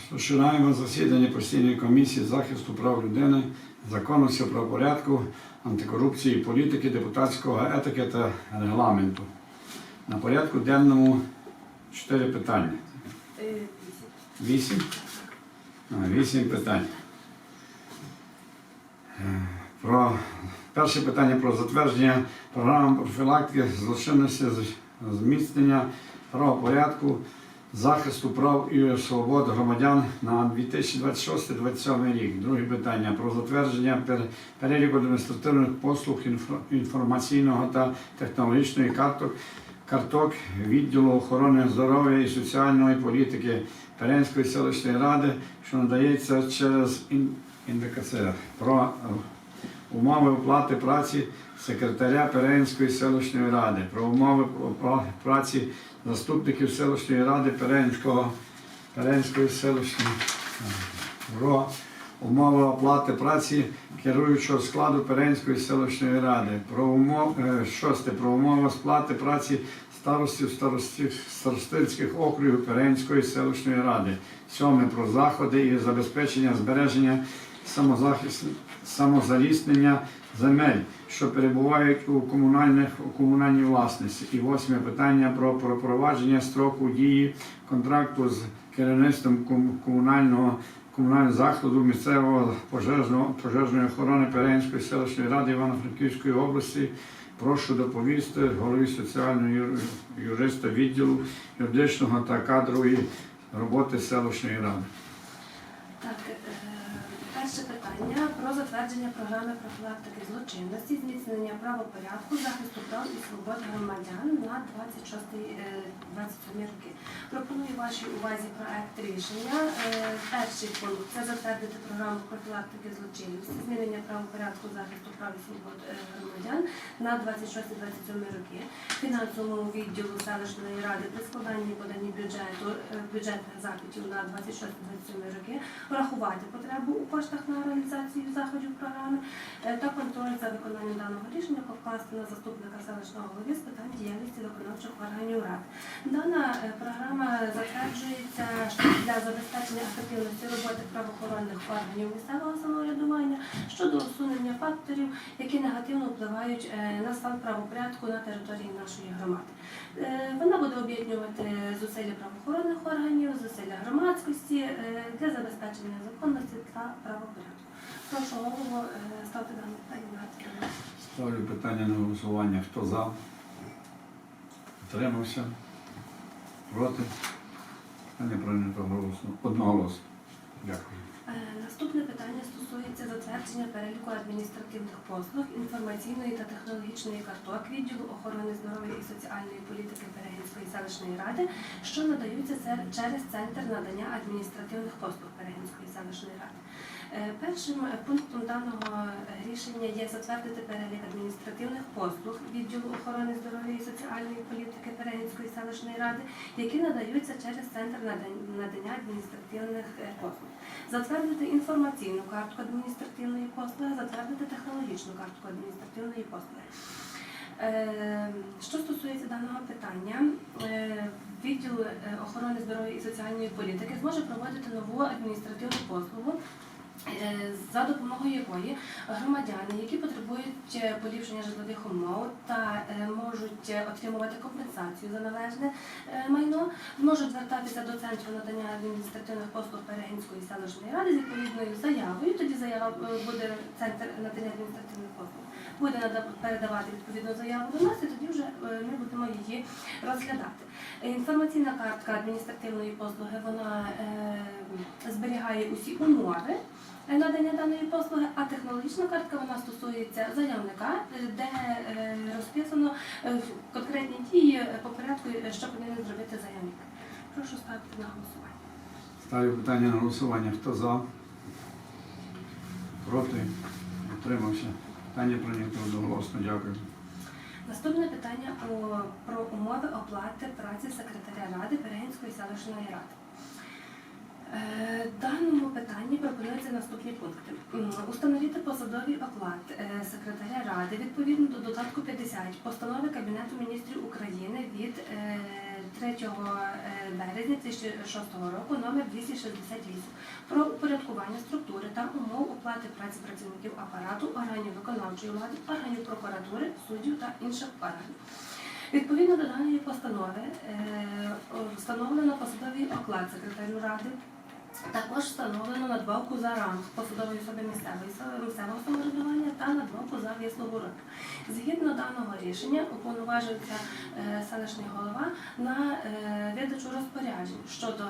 Розпочинаємо засідання постійної комісії захисту прав людини, законності правопорядку, антикорупції, політики, депутатського етики та регламенту. На порядку денному чотири питання. Вісім? Вісім питань. Е, Про перше питання про затвердження програми профілактики злочинності, зміцнення правопорядку, захисту прав і свобод громадян на 2026-2027 рік. Друге питання про затвердження пер- переліку адміністративних послуг інформаційного та технологічної карток карток відділу охорони здоров'я і соціальної політики Перенської селищної ради, що надається через ін- індикація про умови оплати праці секретаря Перенської селищної ради, про умови праці заступників селищної ради Перенського, Перенської селищної ради, умови оплати праці керуючого складу Перенської селищної ради, про умов, е, шосте, про умови сплати праці старостів- старостинських округів Перенської селищної ради, сьоме. Про заходи і забезпечення збереження самозахист, самозаліснення земель, що перебувають у комунальних у комунальній власності. І восьме питання про пропровадження строку дії контракту з керівництвом комунального комунального закладу місцевого пожежного пожежної охорони Перенської селищної ради Івано-Франківської області. Прошу доповісти голові соціального юриста відділу юридичного та кадрової роботи селищної ради. Е, питання про затвердження програми профілактики злочинності, зміцнення правопорядку, захисту прав і свобод громадян на 26-27 роки. Пропоную вашій увазі проект рішення. Е, Перший пункт це затвердити програму профілактики злочинності, змінення правопорядку захисту прав і свобод е, громадян на 26-27 роки. Фінансовому відділу селищної ради при складанні і поданні бюджету е, бюджетних запитів на 26-27 роки врахувати потребу у коштах на реалізацію заходів програми. Е, та контроль за виконанням даного рішення покласти на заступника селищного голови з питань діяльності виконавчих органів рад. Дана е, програма затверджується для забезпечення ефективності роботи правоохоронних органів місцевого самоврядування щодо усунення факторів, які негативно впливають е, на стан правопорядку на території нашої громади. Е, Вона буде об'єднувати зусилля правоохоронних органів, зусилля громадськості для забезпечення законності та правопорядку. Прошу голову ставити дане питання. Ставлю питання на голосування. Хто за? Утримався? Проти? Питання прийнято голосно. Одноголосно. Дякую. Е, Наступне питання стосується затвердження переліку адміністративних послуг, інформаційної та технологічної карток відділу охорони здоров'я і соціальної політики Перегінської селищної ради, що надаються через центр надання адміністративних послуг Перегінської селищної ради. Е, Першим е, пунктом даного е, рішення є затвердити перелік адміністративних послуг відділу охорони здоров'я і соціальної політики Перегінської селищної ради, які надаються через центр надання адміністративних послуг. Затвердити інформаційну картку адміністративної послуги, затвердити технологічну картку адміністративної послуги. Що стосується даного питання, відділ охорони здоров'я і соціальної політики зможе проводити нову адміністративну послугу. Е, За допомогою якої громадяни, які потребують е, поліпшення житлових умов та е, можуть отримувати компенсацію за належне майно, зможуть звертатися до центру надання адміністративних послуг Перегінської селищної ради з відповідною заявою. Тоді заява буде центр надання адміністративних послуг, буде передавати відповідну заяву до нас, і тоді вже е, ми будемо її розглядати. Інформаційна картка адміністративної послуги вона е, зберігає усі умови. е, Надання даної послуги, а технологічна картка вона стосується заявника, де розписано конкретні дії по порядку, що повинен зробити заявник. Прошу ставити на голосування. Ставлю питання на голосування. Хто за? Проти? Утримався. Питання прийнято одноголосно. Дякую. Наступне питання про, про умови оплати праці секретаря ради Перегінської селищної ради. Е, даному питанні пропонуються наступні пункти. Установити посадовий оклад е, секретаря ради відповідно до додатку 50 постанови Кабінету міністрів України від е, 3 е, березня 2006 року номер 268 про упорядкування структури та умов оплати праці працівників апарату, органів виконавчої влади, органів прокуратури, суддів та інших органів. Відповідно до даної постанови е, встановлено посадовий оклад секретарю ради. Також встановлено надбавку за ранг посадової особи місцевої місцевого самоврядування та надбавку за вислугу років. Згідно даного рішення уповноважується е, селищний голова на е, видачу розпоряджень щодо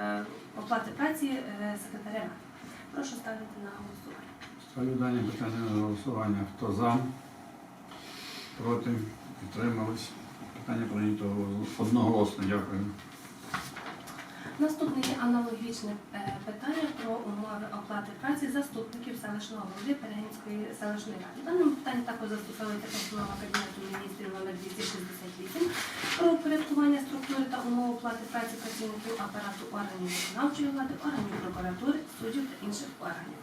е, оплати праці секретаря. Прошу ставити на голосування. Ставлю дані питання на голосування. Хто за? Проти? Підтримались? Питання прийнято одноголосно. Дякую. Наступне є аналогічне е, питання про умови оплати праці заступників селищного голови Перегінської селищної ради. Даному питанні також застосовується постанова Кабінету міністрів номер 268 про упорядкування структури та умов оплати праці працівників апарату органів виконавчої влади, органів прокуратури, суддів та інших органів.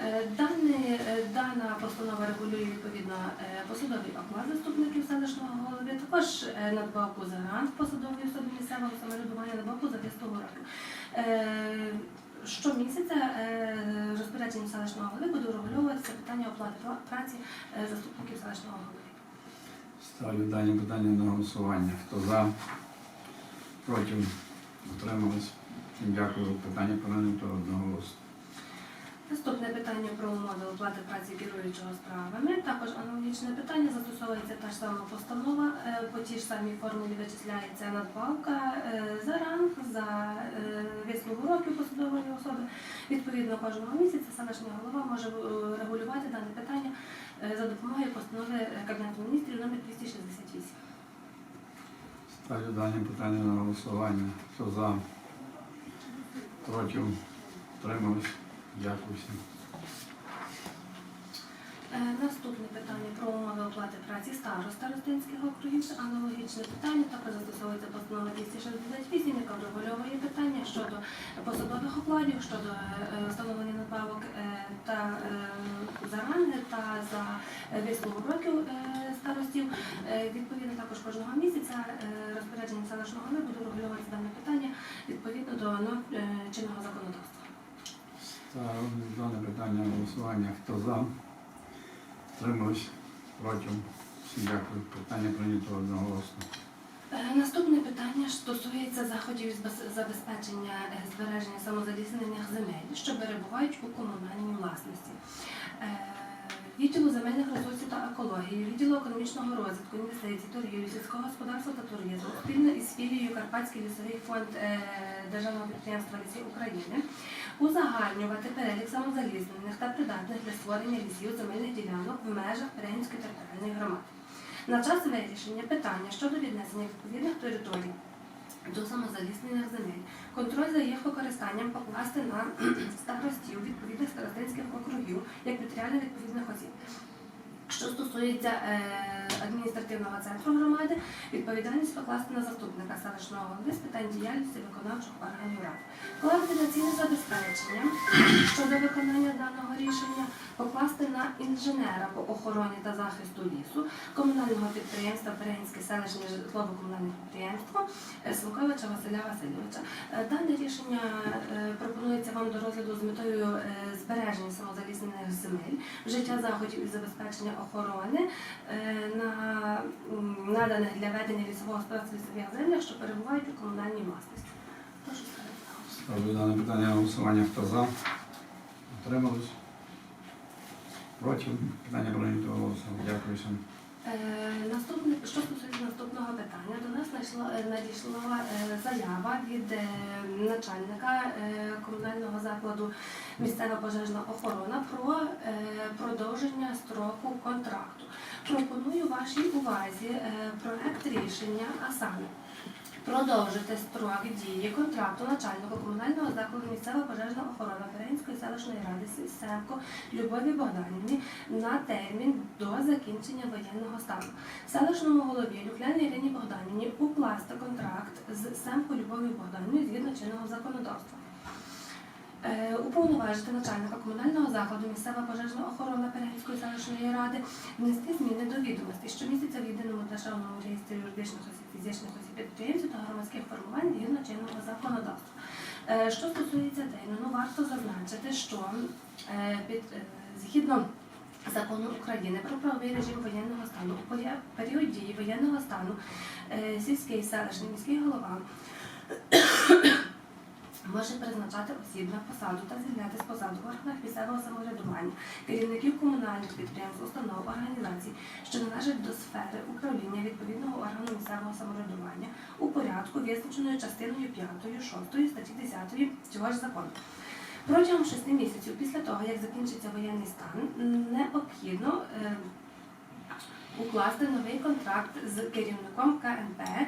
Е, Даний, е, дана постанова регулює відповідно е, посадовий оклад заступників селищного голови, також надбавку за ранг посадової особи місцевого самоврядування, надбавку за вислугу років. Е, Щомісяця розпорядженням селищного голови буде врегульовуватися питання оплати праці заступників селищного голови. Ставлю дані питання на голосування. Хто за? Проти? Утримались? Дякую. Питання прийнято одноголосно. Наступне питання про умови оплати праці керуючого справами. Також аналогічне питання застосовується та ж сама постанова. Е, По тій ж самій формулі вичисляється надбавка е, за ранг, за е, вислугу років посадової особи. Відповідно, кожного місяця селищний голова може регулювати дане питання за допомогою постанови Кабінету міністрів номер 268. Ставлю дані питання на голосування. Хто за? Проти? Утримались? Дякую всім. Е, Наступне питання про умови оплати праці староста Ростинських округів. Аналогічне питання. Також застосовується постанова 268, яка врегульовує питання щодо посадових окладів, щодо е, встановлення надбавок е, та е, за ранги та за е, вислугу років е, старостів. Е, Відповідно, також кожного місяця е, розпорядженням селищного голови буде врегульовуватися дане питання відповідно до е, чинного законодавства. Ставлю дане питання голосування. Хто за? Утримались? Проти? Всім дякую. Питання прийнято одноголосно. Е, Наступне питання стосується заходів з забезпечення е, збереження самозаліснених земель, що перебувають у комунальній власності. Відділу земельних ресурсів та екології, відділу економічного розвитку, інвестицій, торгівлі, сільського господарства та туризму спільно із філією Карпатський лісовий фонд е, Державного підприємства Ліси України узагальнювати перелік самозалізнених та придатних для створення лісів земельних ділянок в межах Перегінської територіальної громади. На час вирішення питання щодо віднесення відповідних територій до самозаліснених земель, контроль за їх використанням покласти на старостів відповідних старостинських округів як матеріально відповідних осіб. Що стосується е, адміністративного центру громади, відповідальність покласти на заступника селищного голови з питань діяльності виконавчих органів ради. Координаційне забезпечення щодо виконання даного рішення покласти на інженера по охороні та захисту лісу комунального підприємства Перегінське селищне житлово-комунальне підприємство Слуковича Василя Васильовича. Е, Дане рішення е, пропонується вам до розгляду з метою е, збереження самозаліснених земель, вжиття заходів із забезпечення охорони на наданих для ведення лісового господарства лісових землях, що перебувають у комунальній власності. Прошу. Ставлю дане питання на голосування. Хто за? Утримались? Проти? Питання прийнято голосом. Дякую всім. Е, Наступне, що стосується наступного питання, до нас надійшла, е, надійшла е, заява від е, начальника е, комунального закладу місцева пожежна охорона про е, продовження строку контракту. Пропоную вашій увазі е, проект рішення, а саме продовжити строк дії контракту начальника комунального закладу місцева пожежна охорона Перенської селищної ради Севко Любові Богданівні на термін до закінчення воєнного стану. Селищному голові Люкляні Ірині Богданівні укласти контракт з Семко Любові Богданівною згідно чинного законодавства. Е, Уповноважити начальника комунального закладу місцева пожежна охорона Перегінської селищної ради внести зміни до відомостей щомісяця в єдиному державному реєстрі юридичних осіб, фізичних осіб підприємців та громадських формувань згідно чинного законодавства. Е, Що стосується терміну, варто зазначити, що е, під згідно закону України про правовий режим воєнного стану у період дії воєнного стану сільський селищний міський голова може призначати осіб на посаду та звільняти з посаду в органах місцевого самоврядування, керівників комунальних підприємств, установ, організацій, що належать до сфери управління відповідного органу місцевого самоврядування у порядку, визначеною частиною 5, 6 статті 10 цього ж закону. Протягом шести місяців після того, як закінчиться воєнний стан, необхідно е, укласти новий контракт з керівником КНП. Е,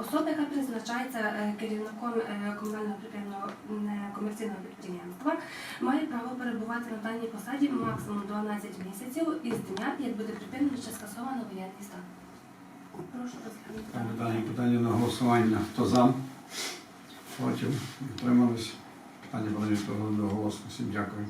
Особа, яка призначається е, керівником е, комунального некомерційного підприємства, має право перебувати на даній посаді максимум 12 місяців із дня, як буде припинено чи скасовано воєнний стан. Прошу розглянути. Дані питання на голосування. Хто за? Проти? Утримались? Питання подаю до голосу. Всім дякую.